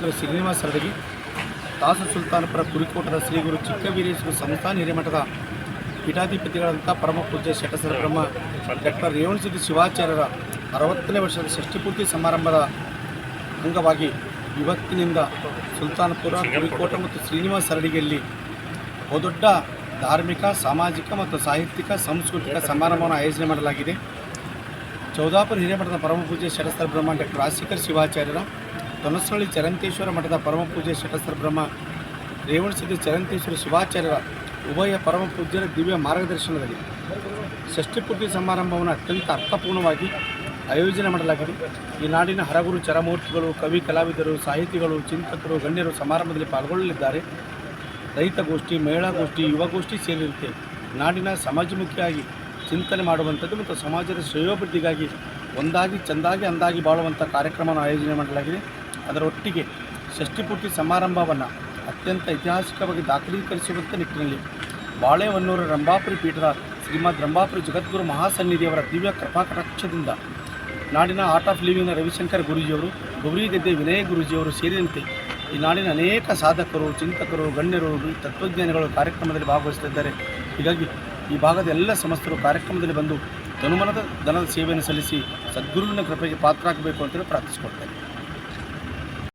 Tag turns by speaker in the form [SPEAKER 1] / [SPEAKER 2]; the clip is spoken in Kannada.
[SPEAKER 1] ಪೀಠಾಧಿಪತಿಗಳು ಶ್ರೀನಿವಾಸ ರಡಗಿ ದಾಸು ಸುಲ್ತಾನಪುರ ಕುರಿಕೋಟದ ಶ್ರೀ ಗುರು ಚಿಕ್ಕವೀರೇಶ್ವರ ಸಂಸ್ಥಾನ ಹಿರೇಮಠದ ಪೀಠಾಧಿಪತಿಗಳಂಥ ಪರಮ ಪೂಜೆ ಶಟಸರ ಬ್ರಹ್ಮ ಡಾಕ್ಟರ್ ರೇವಣಸಿದ್ಧಿ ಶಿವಾಚಾರ್ಯರ ಅರವತ್ತನೇ ವರ್ಷದ ಷಷ್ಠಿಪೂರ್ತಿ ಸಮಾರಂಭದ ಅಂಗವಾಗಿ ಇವತ್ತಿನಿಂದ ಸುಲ್ತಾನಪುರ, ಕುರಿಕೋಟ ಮತ್ತು ಶ್ರೀನಿವಾಸ ಹರಡಿಗೆಯಲ್ಲಿ ಬಹುದೊಡ್ಡ ಧಾರ್ಮಿಕ, ಸಾಮಾಜಿಕ ಮತ್ತು ಸಾಹಿತ್ಯಿಕ, ಸಾಂಸ್ಕೃತಿಕ ಸಮಾರಂಭವನ್ನು ಆಯೋಜನೆ ಮಾಡಲಾಗಿದೆ. ಚೌದಾಪುರ ಹಿರೇಮಠದ ಪರಮಪೂಜ್ಯ ಶಟಸ್ಥರ ಬ್ರಹ್ಮ ಡಾಕ್ಟರ್ ರಾಜಶೇಖರ್ ಶಿವಾಚಾರ್ಯರ ತೊನಸಳ್ಳಿ ಚರಂತೇಶ್ವರ ಮಠದ ಪರಮಪೂಜ್ಯ ಶಟಸ್ತ್ರ ಬ್ರಹ್ಮ ರೇವಣಸಿದ್ಧಿ ಚರಂತೇಶ್ವರ ಶಿವಾಚಾರ್ಯರ ಉಭಯ ಪರಮ ಪೂಜ್ಯರ ದಿವ್ಯ ಮಾರ್ಗದರ್ಶನದಲ್ಲಿ ಷಷ್ಠಿಪೂರ್ತಿ ಸಮಾರಂಭವನ್ನು ಅತ್ಯಂತ ಅರ್ಥಪೂರ್ಣವಾಗಿ ಆಯೋಜನೆ ಮಾಡಲಾಗಿದೆ. ಈ ನಾಡಿನ ಹರಗುರು ಚರಮೂರ್ತಿಗಳು, ಕವಿ ಕಲಾವಿದರು, ಸಾಹಿತಿಗಳು, ಚಿಂತಕರು, ಗಣ್ಯರು ಸಮಾರಂಭದಲ್ಲಿ ಪಾಲ್ಗೊಳ್ಳಲಿದ್ದಾರೆ. ರೈತಗೋಷ್ಠಿ ಮಹಿಳಾಗೋಷ್ಠಿ ಯುವಗೋಷ್ಠಿ ಸೇರಿದಂತೆ ನಾಡಿನ ಸಮಾಜಮುಖಿಯಾಗಿ ಚಿಂತನೆ ಮಾಡುವಂಥದ್ದು ಮತ್ತು ಸಮಾಜದ ಶ್ರೇಯೋಭಿವೃದ್ಧಿಗಾಗಿ ಒಂದಾಗಿ ಚೆಂದಾಗಿ ಅಂದಾಗಿ ಬಾಳುವಂಥ ಕಾರ್ಯಕ್ರಮವನ್ನು ಆಯೋಜನೆ ಮಾಡಲಾಗಿದೆ. ಅದರ ಒಟ್ಟಿಗೆ ಷಷ್ಠಿಪೂರ್ತಿ ಸಮಾರಂಭವನ್ನು ಅತ್ಯಂತ ಐತಿಹಾಸಿಕವಾಗಿ ದಾಖಲೀಕರಿಸುವಂಥ ನಿಟ್ಟಿನಲ್ಲಿ ಬಾಳೆಹೊನ್ನೂರು ರಂಭಾಪುರಿ ಪೀಠದ ಶ್ರೀಮದ್ ರಂಭಾಪುರಿ ಜಗದ್ಗುರು ಮಹಾಸನ್ನಿಧಿಯವರ ದಿವ್ಯ ಕೃಪಾಕಟಾಕ್ಷದಿಂದ ನಾಡಿನ ಆರ್ಟ್ ಆಫ್ ಲಿವಿಂಗ್ನ ರವಿಶಂಕರ್ ಗುರೂಜಿಯವರು, ಗೌರಿಗದ್ದೆ ವಿನಯ ಗುರೂಜಿಯವರು ಸೇರಿದಂತೆ ಈ ನಾಡಿನ ಅನೇಕ ಸಾಧಕರು, ಚಿಂತಕರು, ಗಣ್ಯರು, ತತ್ವಜ್ಞಾನಿಗಳು ಕಾರ್ಯಕ್ರಮದಲ್ಲಿ ಭಾಗವಹಿಸುತ್ತಿದ್ದಾರೆ. ಹೀಗಾಗಿ ಈ ಭಾಗದ ಎಲ್ಲ ಸಮಸ್ತರು ಕಾರ್ಯಕ್ರಮದಲ್ಲಿ ಬಂದು ಧನುಮನದ ಧನದ ಸೇವೆಯನ್ನು ಸಲ್ಲಿಸಿ ಸದ್ಗುರುವಿನ ಕೃಪೆಗೆ ಪಾತ್ರ ಆಗಬೇಕು ಅಂತೇಳಿ ಪ್ರಾರ್ಥಿಸಿಕೊಳ್ತಾರೆ